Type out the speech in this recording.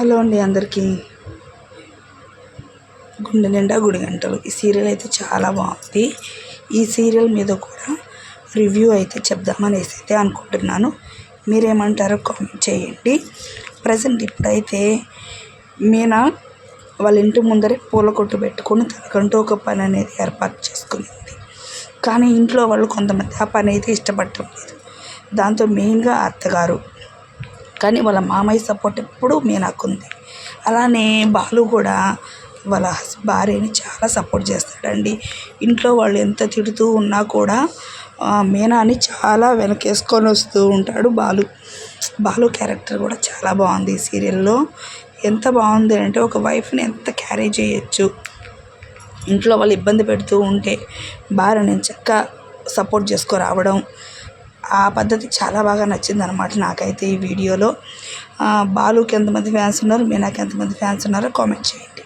Hello అండి అందరికీ. గుండె నిండా గుడి గంటలు. ఈ సీరియల్ అయితే చాలా బాగుంది. ఈ సీరియల్ మీద కూడా రివ్యూ అయితే చెప్దామనేసి అయితే అనుకుంటున్నాను. మీరేమంటారో కామెంట్ చేయండి. ప్రజెంట్ ఇప్పుడైతే మీనా వాళ్ళ ఇంటి ముందరే పూల కొట్టు పెట్టుకొని తనకంటూ ఒక పని అనేది ఏర్పాటు చేసుకునింది. కానీ ఇంట్లో వాళ్ళు కొంతమంది ఆ పని అయితే ఇష్టపడటం లేదు. దాంతో మెయిన్గా అత్తగారు కానీ వాళ్ళ మామయ్య సపోర్ట్ ఎప్పుడూ మీనాకుంది అలానే బాలు కూడా వాళ్ళ భార్యని చాలా సపోర్ట్ చేస్తాడండి. ఇంట్లో వాళ్ళు ఎంత తిడుతూ ఉన్నా కూడా మీనాని చాలా వెనకేసుకొని వస్తూ ఉంటాడు బాలు. బాలు క్యారెక్టర్ కూడా చాలా బాగుంది ఈ సీరియల్లో. ఎంత బాగుంది అంటే ఒక వైఫ్ని ఎంత క్యారీ చేయొచ్చు. ఇంట్లో వాళ్ళు ఇబ్బంది పెడుతూ ఉంటే భార్య నేను చక్కగా సపోర్ట్ చేసుకో రావడం ఆ పద్ధతి చాలా బాగా నచ్చింది అనమాట నాకైతే ఈ వీడియోలో. బాలుకి ఎంతమంది ఫ్యాన్స్ ఉన్నారు మీనాకి ఎంతమంది ఫ్యాన్స్ ఉన్నారో కామెంట్ చేయండి.